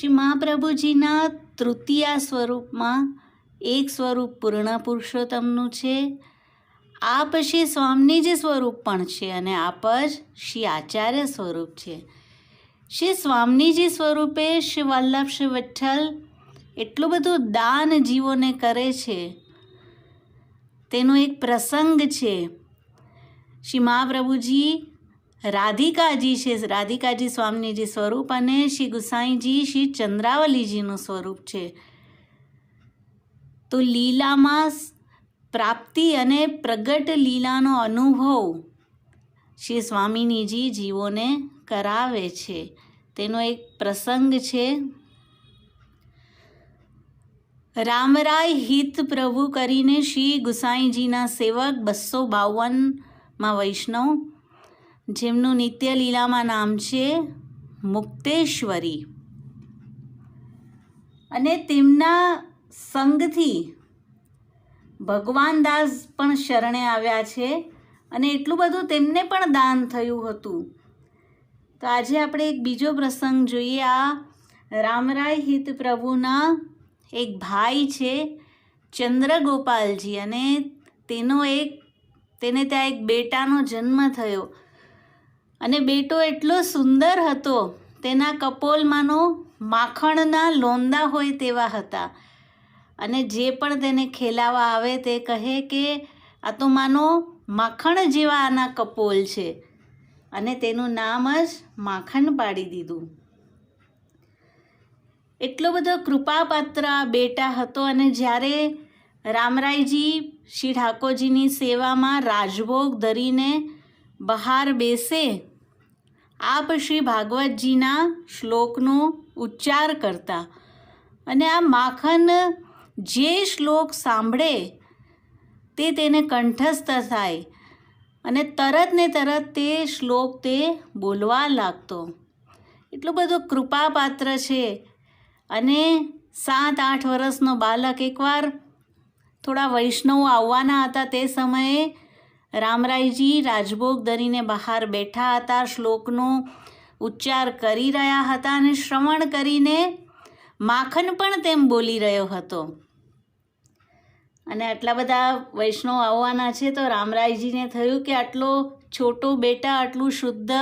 શ્રી મહાપ્રભુજીના તૃતીયા સ્વરૂપમાં એક સ્વરૂપ પૂર્ણ પુરુષોત્તમનું છે. આ પછી સ્વામીજી સ્વરૂપ પણ છે અને આપ જ શ્રી આચાર્ય સ્વરૂપ છે. શ્રી સ્વામીજી સ્વરૂપે શ્રી વલ્લભ, શ્રી વિઠ્ઠલ એટલું બધું દાન જીવોને કરે છે. તેનો એક પ્રસંગ છે. શ્રી મહાપ્રભુજી રાધિકાજી છે. રાધિકાજી સ્વામીજી સ્વરૂપ અને શ્રી ગુસાઈજી શ્રી ચંદ્રાવલીજીનું સ્વરૂપ છે. તો લીલામાં પ્રાપ્તિ અને પ્રગટ લીલાનો અનુભવ શ્રી સ્વામિનીજી જીવોને કરાવે છે. તેનો એક પ્રસંગ છે. રામરાય હિત પ્રભુ કરીને શ્રી ગુસાઈજીના સેવક બસો બાવનમાં વૈષ્ણવ જેમનું નિત્ય લીલામાં નામ છે મુક્તેશ્વરી. અને તેમના સંગથી ભગવાન દાસ પણ શરણે આવ્યા છે અને એટલું બધું તેમને પણ દાન થયું હતું. તો આજે આપણે એક બીજો પ્રસંગ જોઈએ. આ રામરાય હિત પ્રભુના એક ભાઈ છે ચંદ્રગોપાલજી અને તેનો એક, તેને ત્યાં એક બેટાનો જન્મ થયો. અને બેટો એટલો સુંદર હતો. તેના કપોલમાંનો માખણના લોંદા હોય તેવા હતા. અને જે પણ તેને ખેલાવા આવે તે કહે કે, આ તો માનો માખણ જેવા આના કપોલ છે. અને તેનું નામ જ માખણ પાડી દીધું. એટલો બધો કૃપાપાત્ર આ બેટા હતો અને જ્યારે રામરાયજી શ્રી ઠાકોરજીની સેવામાં રાજભોગ ધરીને બહાર બેસે, આપ શ્રી ભાગવતજીના શ્લોકનો ઉચ્ચાર કરતા અને આ માખન જે શ્લોક સાંભળે તે તેને કંઠસ્થ થાય અને તરત ને તરત તે શ્લોક તે બોલવા લાગતો. એટલો બધો કૃપાપાત્ર છે. અને સાત આઠ વર્ષનો બાલક એકવાર થોડા વૈષ્ણવો આવવાના હતા તે સમયે રામરાયજી રાજભોગ ધરીને બહાર બેઠા હતા. શ્લોકનો ઉચ્ચાર કરી રહ્યા હતા અને શ્રવણ કરીને માખન પણ તેમ બોલી રહ્યો હતો. અને આટલા બધા વૈષ્ણવ આવવાના છે તો રામરાયજીને થયું કે આટલો છોટો બેટા આટલું શુદ્ધ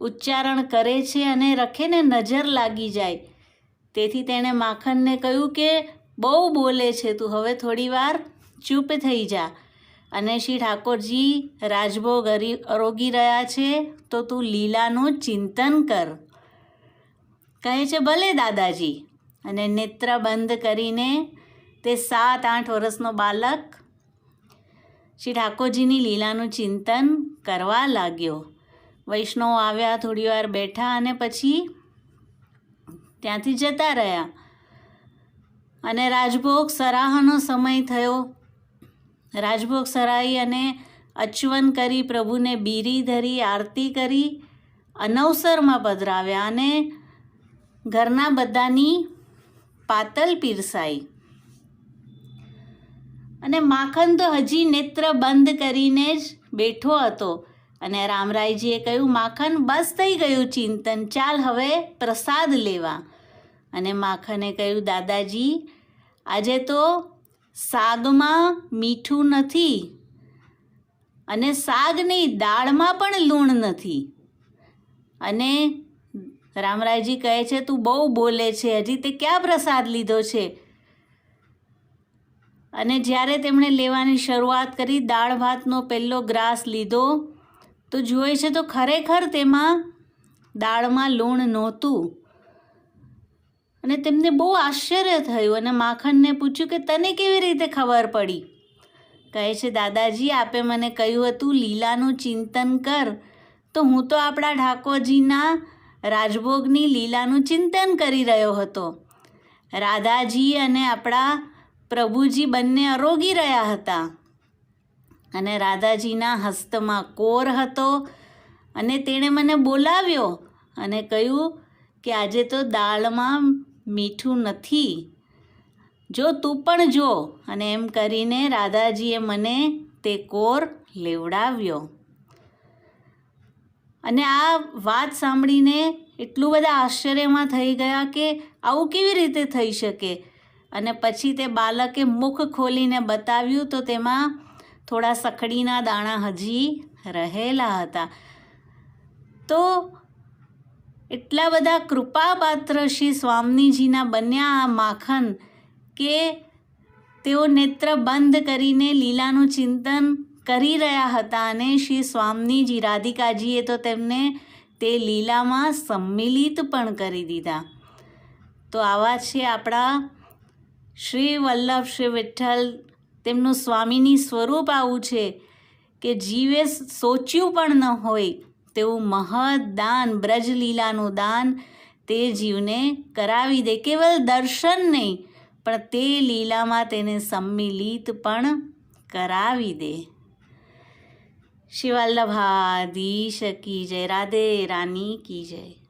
ઉચ્ચારણ કરે છે અને રખેને નજર લાગી જાય. તેથી તેણે માખનને કહ્યું કે, બહુ બોલે છે તું, હવે થોડી વાર ચૂપ થઈ જા. અને શ્રી ઠાકોરજી રાજભોગ અરોગી રહ્યા છે, તો તું લીલાનું ચિંતન કર. કહે છે, ભલે દાદાજી. અને નેત્ર બંધ કરીને તે સાત આઠ વર્ષનો બાલક શ્રી ઠાકોરજીની લીલાનું ચિંતન કરવા લાગ્યો. વૈષ્ણવ આવ્યા, થોડી વાર બેઠા અને પછી ત્યાંથી જતા રહ્યા. અને રાજભોગ સરાહનો સમય થયો. રાજભોગ સરાઈ અને અચવન કરી પ્રભુને બીરી ધરી, આરતી કરી, અનવસરમાં પધરાવ્યા અને ઘરના બધાની પાતલ પીરસાઈ. અને માખન તો હજી નેત્ર બંધ કરીને જ બેઠો હતો અને રામરાયજીએ કહ્યું, માખન બસ થઈ ગયું ચિંતન, ચાલ હવે પ્રસાદ લેવા. અને માખને કહ્યું, દાદાજી, આજે તો શાકમાં મીઠું નથી અને સાગની દાળમાં પણ લૂણ નથી. અને રામરાયજી કહે છે, તું બહુ બોલે છે, હજી તે ક્યાં પ્રસાદ લીધો છે? અને જ્યારે તેમણે લેવાની શરૂઆત કરી, દાળ ભાતનો પહેલો ગ્રાસ લીધો, તો જુએ છે તો ખરેખર તેમાં દાળમાં લૂણ નહોતું. અને તેમને બહુ આશ્ચર્ય થયું અને માખણને પૂછ્યું કે તને કેવી રીતે ખબર પડી? કહે છે, દાદાજી, આપે મને કહ્યું હતું લીલાનું ચિંતન કર. તો હું તો આપણા ઠાકોરજીના રાજભોગની લીલાનું ચિંતન કરી રહ્યો હતો. રાધાજી અને આપણા પ્રભુજી બંને અરોગી રહ્યા હતા. અને રાધાજીના હસ્તમાં કોર હતો અને તેણે મને બોલાવ્યો અને કહ્યું કે આજે તો દાળમાં મીઠું નથી. જો તું પણ જો. અને એમ કરીને રાધાજીએ મને તે કોર લેવડાવ્યો. અને આ વાત સાંભળીને એટલું બધા આશ્ચર્યમાં થઈ ગયા કે આવું કેવી રીતે થઈ શકે? અને પછી તે બાલકે મુખ ખોલીને બતાવ્યું તો તેમાં થોડા સખડીના દાણા હજી રહેલા હતા. તો એટલા બધા કૃપાપાત્ર શ્રી સ્વામીજીના બન્યા આ માખન કે તેઓ નેત્ર બંધ કરીને લીલાનું ચિંતન કરી રહ્યા હતા અને શ્રી સ્વામીજી રાધિકાજીએ તો તેમને તે લીલામાં સંમિલિત પણ કરી દીધા. તો આવા છે આપણા શ્રી વલ્લભ, શ્રી વિઠ્ઠલ. તેમનું સ્વામીની સ્વરૂપ આવું છે કે જીવે સોચ્યું પણ ન હોય તેવું મહદ દાન, બ્રજલીલાનું દાન તે જીવને કરાવી દે. કેવલ દર્શન નહીં, પણ તે લીલામાં તેને સંમિલિત પણ કરાવી દે. શિવલ્લભાધીશ કી જય, રાધે રાની કી જય.